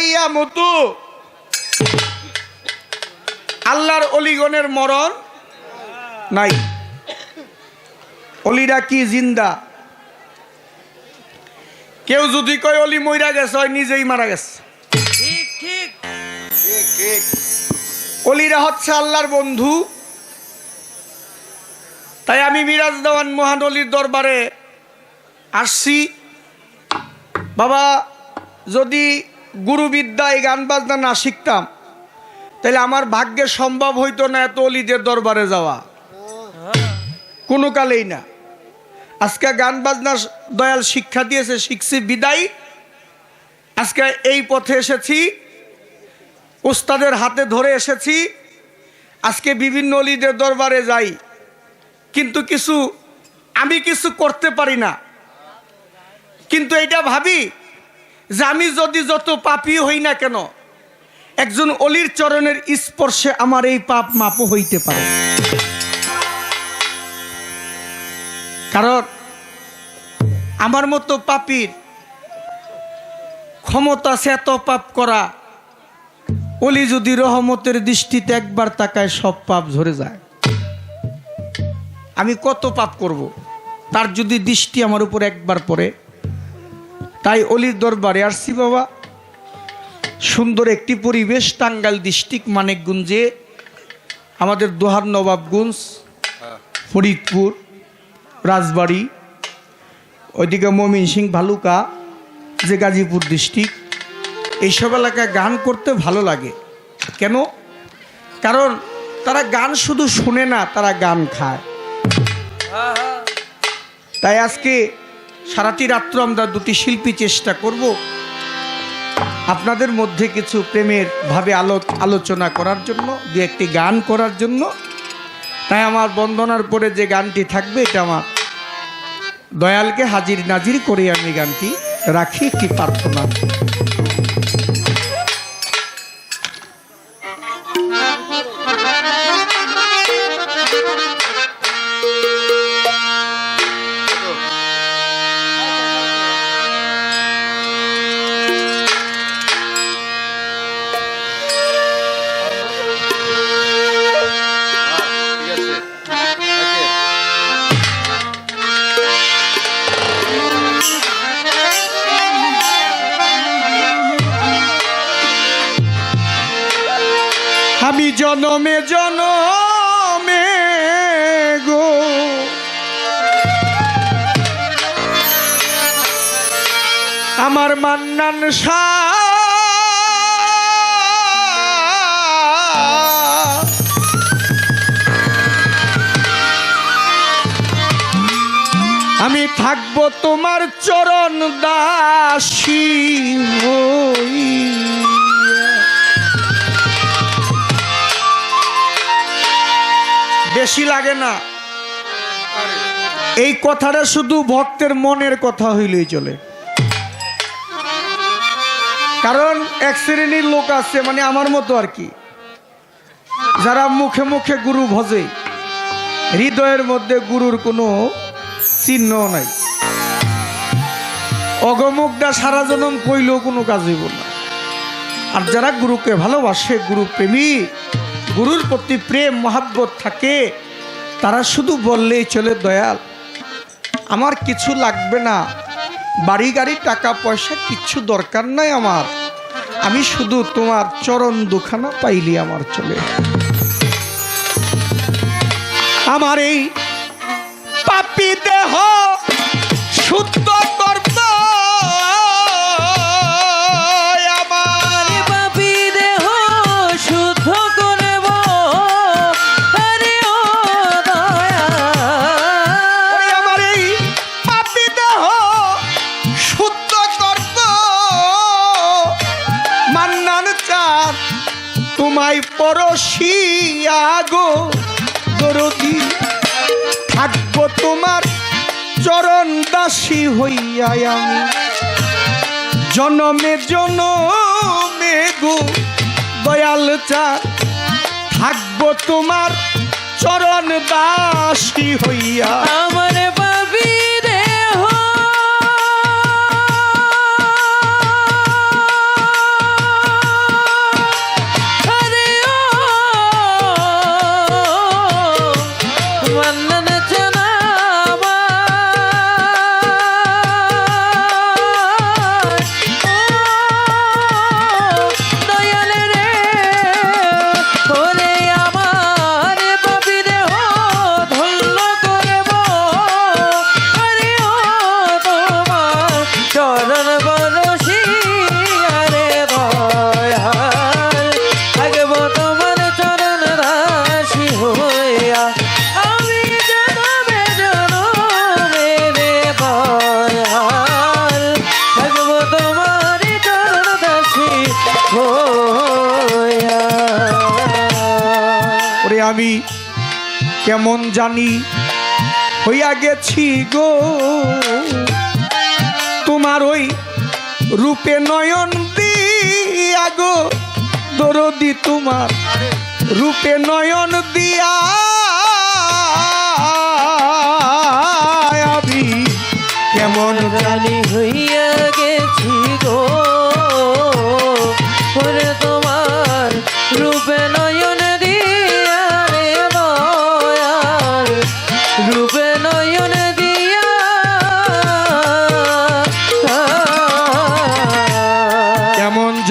ইয়া মতু। আল্লাহর অলিগণের মরণ নাই। অলিরা কি জিন্দা? কেউ যদি কয় অলি মইরা গেছে হয় নিজেই মারা গেছে। ঠিক ঠিক। অলিরা হচ্ছে আল্লাহর বন্ধু। তাই আমি মিরাজ দেওয়ান মহান অলির দরবারে আসছি। বাবা যদি গুরুবিদ্যা, এই গান বাজনা না শিখতাম। তাহলে আমার ভাগ্যে সম্ভব হইতো না এত অলিদের দরবারে যাওয়া। কোনো কালেই না। আজকে গান বাজনা দয়াল শিক্ষা দিয়েছে, শিখছি বিদায়। আজকে এই পথে এসেছি ওস্তাদের হাতে ধরে এসেছি। আজকে বিভিন্ন অলিদের দরবারে যাই। কিন্তু কিছু আমি কিছু করতে পারি না। কিন্তু এটা ভাবি যে আমি যদি যত পাপি হই না কেন, একজন অলির চরণের স্পর্শে আমার এই পাপ মাপও হইতে পারে কারণ আমার মতো পাপির ক্ষমতা আছে এত পাপ করা, অলি যদি রহমতের দৃষ্টিতে একবার তাকায় সব পাপ ঝরে যায় আমি কত পাপ করব। তার যদি দৃষ্টি আমার উপর একবার পড়ে তাই অলির দরবারে আসছি বাবা। সুন্দর একটি পরিবেশ, টাঙ্গাইল ডিস্ট্রিক্ট, মানিকগঞ্জে। আমাদের দোহার নবাবগঞ্জ, ফরিদপুর, রাজবাড়ি। ওইদিকে মমিন সিং ভালুকা, যে গাজীপুর ডিস্ট্রিক্ট। এইসব এলাকায় গান করতে ভালো লাগে। কেন? কারণ তারা গান শুধু শুনে না, তারা গান খায়। তাই আজকে সারাটি রাত্র আমরা দুটি শিল্পী চেষ্টা করব। আপনাদের মধ্যে কিছু প্রেমের ভাবে আলো আলোচনা করার জন্য, দু একটি গান করার জন্য। তাই আমার বন্দনার পরে যে গানটি থাকবে, এটা আমার দয়ালকে হাজির নাজির করে আমি গানটি রাখি, একটি প্রার্থনা। জনমে জনমে গো আমার মান্নান আমি থাকব তোমার চরণ দাসী। বেশি লাগে না। এই কথাটা শুধু ভক্তের মনের কথা হইলেই চলে। কারণ এক শ্রেণির লোক আছে মানে আমার মতো আর কি। যারা মুখে মুখে গুরু ভজে, হৃদয়ের মধ্যে গুরুর কোনো চিহ্ন নাই। অগমুখটা সারা জনম কইলেও কোনো কাজ হইব না। আর যারা গুরুকে ভালোবাসে, গুরু প্রেমী গুরুর প্রতি প্রেম, মহাব্বত থাকে, তারা শুধু বললেই চলে দয়াল। আমার কিছু লাগবে না। বাড়ি গাড়ি, টাকা পয়সা কিচ্ছু দরকার নাই আমার। আমি শুধু তোমার চরণ দুখানা পাইলি আমার চলে। আমার এই পাপি দেহ শুদ্ধ তোমায় পরশিয়া গো দরদি। থাকব তোমার চরণ দাসী হইয়া আমি। জনমে জনমে গো দয়াল চাঁদ থাকব তোমার চরণ দাসী হইয়া। আমার আমি কেমন জানি হইয়া গেছি গো। তোমার ওই রূপে নয়ন দিয়া গো, দরদি তোমার রূপে নয়ন দিয়া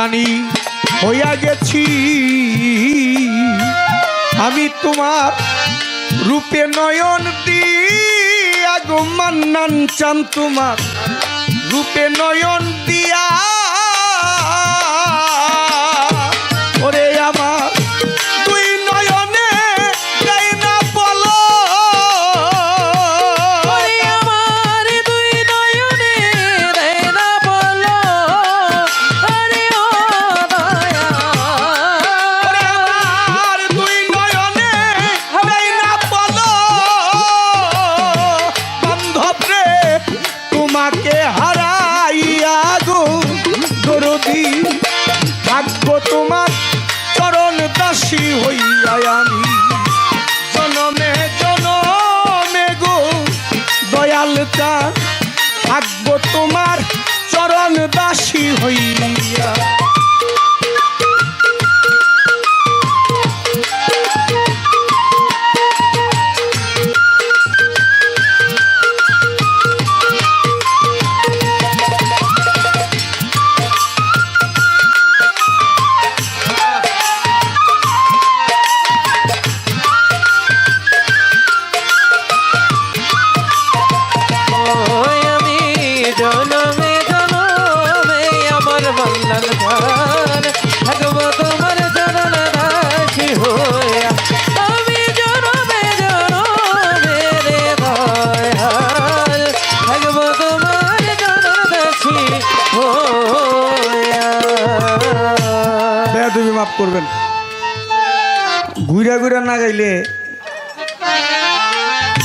জানি হইয়া গেছি। আমি তোমার রূপে নয়ন দিয়া গো মান্নান চান তোমার। রূপে নয়ন দাসী হইয়া আমি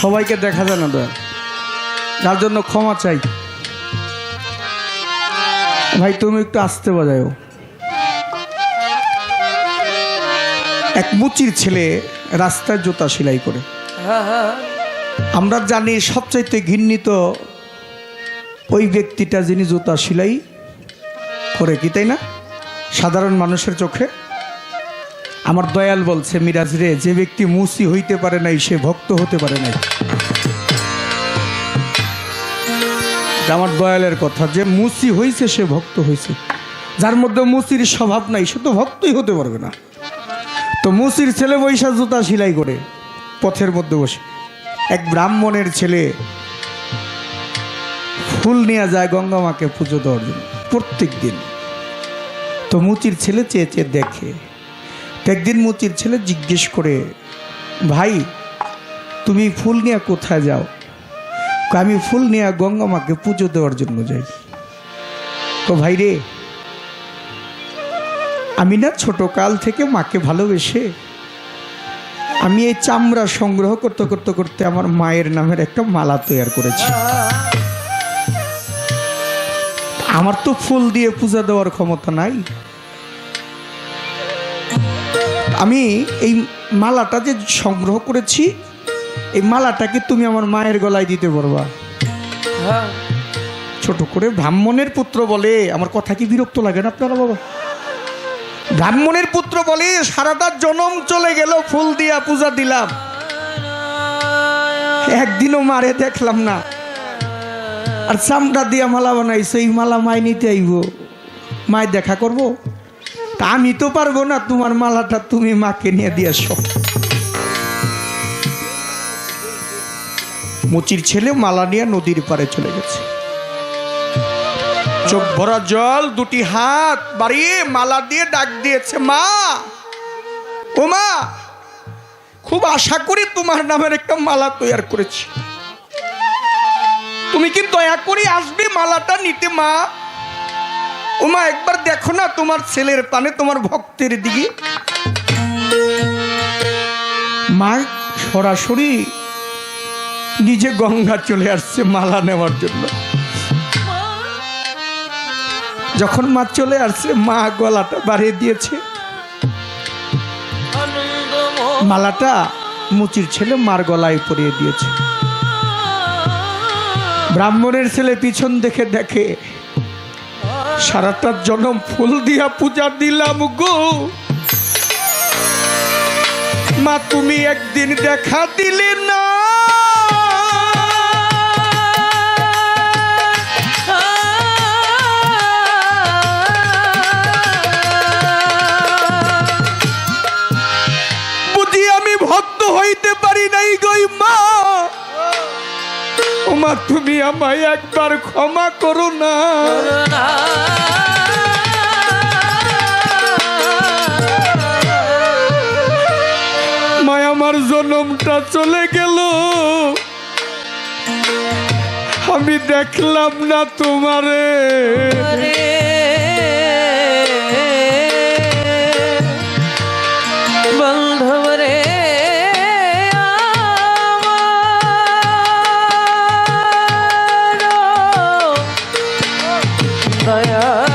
সবাইকে দেখা যায় না দয়া। যার জন্য ক্ষমা চাই। ভাই, তুমি একটু আসতে বাজাও এক মুচির ছেলে রাস্তায় জুতা সেলাই করে। আমরা জানি সবচাইতে ঘৃণিত ওই ব্যক্তিটা যিনি জুতা সেলাই করে, কি তাই না? সাধারণ মানুষের চোখে। আমার দয়াল বলছে, মিরাজ রে, যে ব্যক্তি মুসি হইতে পারে নাই, সে ভক্ত হতে পারে নাই। আমার দয়ালের কথা, যে মুসি হইছে, সে ভক্ত হইছে। যার মধ্যে মুসির স্বভাব নাই, সে তো ভক্তই হতে পারবে না। তো মুসির ছেলে বৈশা জুতা সেলাই করে, পথের মধ্যে বসে। এক ব্রাহ্মণের ছেলে ফুল নিয়ে যায় গঙ্গা মাকে পুজো দেওয়ার জন্য প্রত্যেক দিন তো মুচির ছেলে চেয়ে চেয়ে দেখে। একদিন মতির ছেলে জিজ্ঞেস করে, ভাই, তুমি ফুল নিয়ে কোথায় যাও? আমি ফুল নিয়ে গঙ্গা মাকে পুজো দেওয়ার জন্য যাই। তো ভাই রে, আমি না ছোট কাল থেকে মাকে ভালোবেসে, আমি এই চামড়া সংগ্রহ করতে করতে করতে আমার মায়ের নামের একটা মালা তৈরি করেছি। আমার তো ফুল দিয়ে পূজা দেওয়ার ক্ষমতা নাই। আমি এই মালাটা যে সংগ্রহ করেছি এই মালাটাকে তুমি আমার মায়ের গলায় দিতে পারবা। হ্যাঁ। ছোট করে ব্রাহ্মণের পুত্র বলে আমার কথা কি বিরক্ত লাগে না আপনারা বাবা? ব্রাহ্মণের পুত্র বলে সারাটা জনম চলে গেল ফুল দিয়া পূজা দিলাম। একদিনও মারে দেখলাম না। আর চামড়া দিয়া মালা বানাইছে এই মালা মায় নিতে আইব। মায় দেখা করব? আমি তো পারব না, তোমার মালাটা তুমি মাকে নিয়ে দিয়ে আসো মুচির ছেলে মালা নিয়ে নদীর পারে চলে গেছে। চোখ ভরা জল, দুটি হাত বাড়িয়ে মালা দিয়ে ডাক দিয়েছে, মা! ও মা! খুব আশা করি তোমার নামের একটা মালা তৈরি করেছি। তুমি কি দয়া করে আসবে মালাটা নিতে, মা? ও মা একবার দেখো না তোমার ছেলের পানে তোমার ভক্তের দিকে। মা সরাসরি নিজে গঙ্গা চলে আসছে মালা নেওয়ার জন্য। যখন মা চলে আসছে, মা গলাটা বাড়িয়ে দিয়েছে। মালাটা মুচির ছেলে মার গলায় পরিয়ে দিয়েছে। ব্রাহ্মণের ছেলে পিছন দেখে দেখে সারাটা জনম ফুল দিয়া পূজা দিলাম গো। মা, তুমি একদিন দেখা দিলে না। বুঝি আমি ভক্ত হইতে পারি নাই গই মা। মা তুমি আমায় একবার ক্ষমা করো না। মায় আমার জনমটা চলে গেল। আমি দেখলাম না তোমারে। মন্নন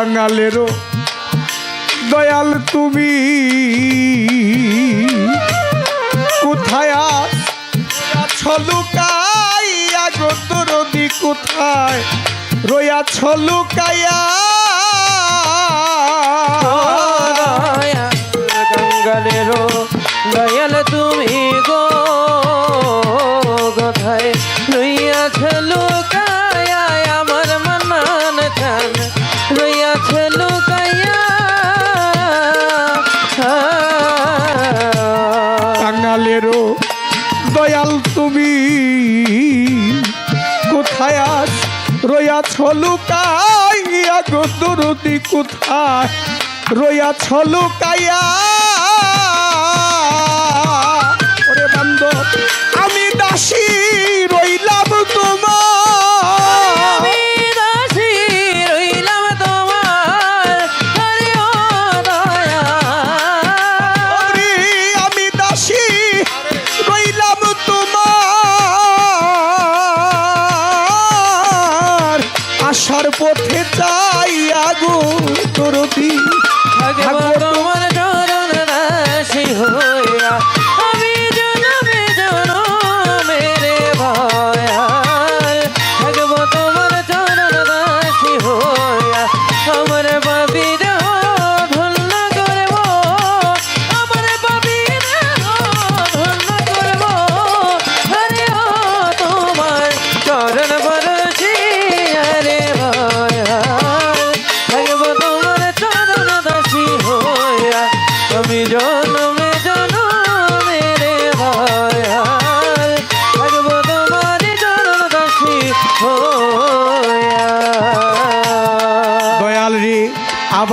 বাঙালেরও দয়াল তুমি। কোথায় ছলুকাইয়া কোথায়? রয়া ছলুকাইয়া কাঙালেরও দয়াল তুমি গো। কোথায় রইয়া ছলুক লুকাইয়া গো দুরুদি কোথায়? রইয়া ছলুকাইয়া। ওরে বান্ধব আমি দাসী রইলাম তোমার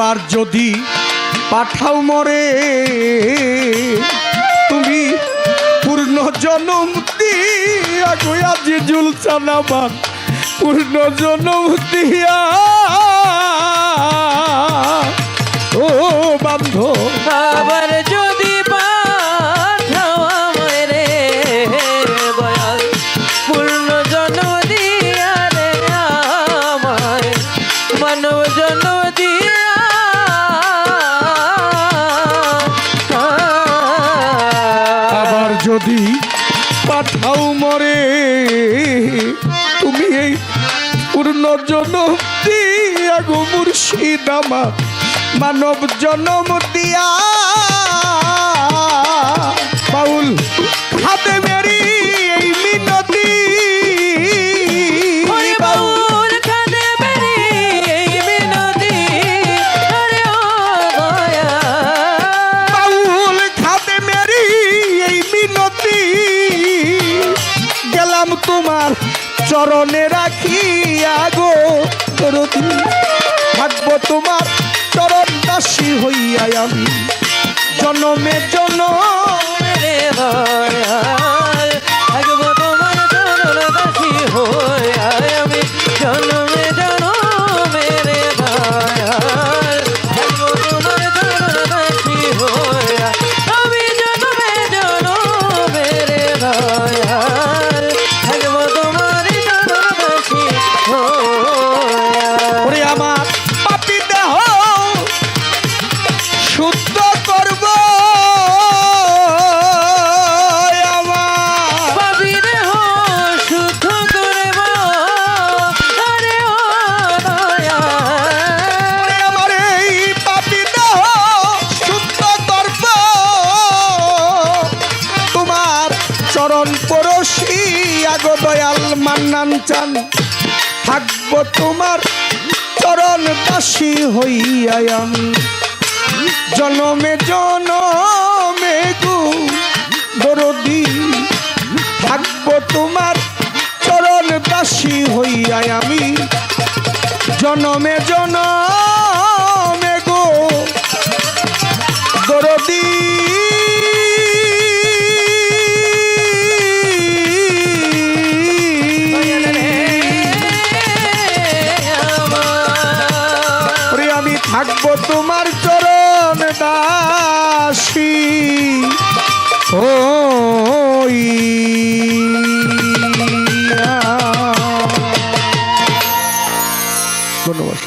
আর যদি পাঠাও মরে, তুমি পূর্ণ জনম দিয়া গোয়া যে জুলছান আমার পূর্ণ জনম দিয়া। ও বান্ধ পূর্ণ জনম মানব জনম দিয়া গো মানব জনম দিয়া। বাউল হাতে চরণে রাখি আগো দরদি। থাকব তোমার চরণ দাসি হইয়া আমি। জনমে জনমে রে ভাই থাকব তোমার চরণ দাসি হই থাকব তোমার চরণ দাসী হইয়া জনমে জনমে গু বরদি থাকব তোমার চরণ দাসী হইয়া আমি। জনমে জন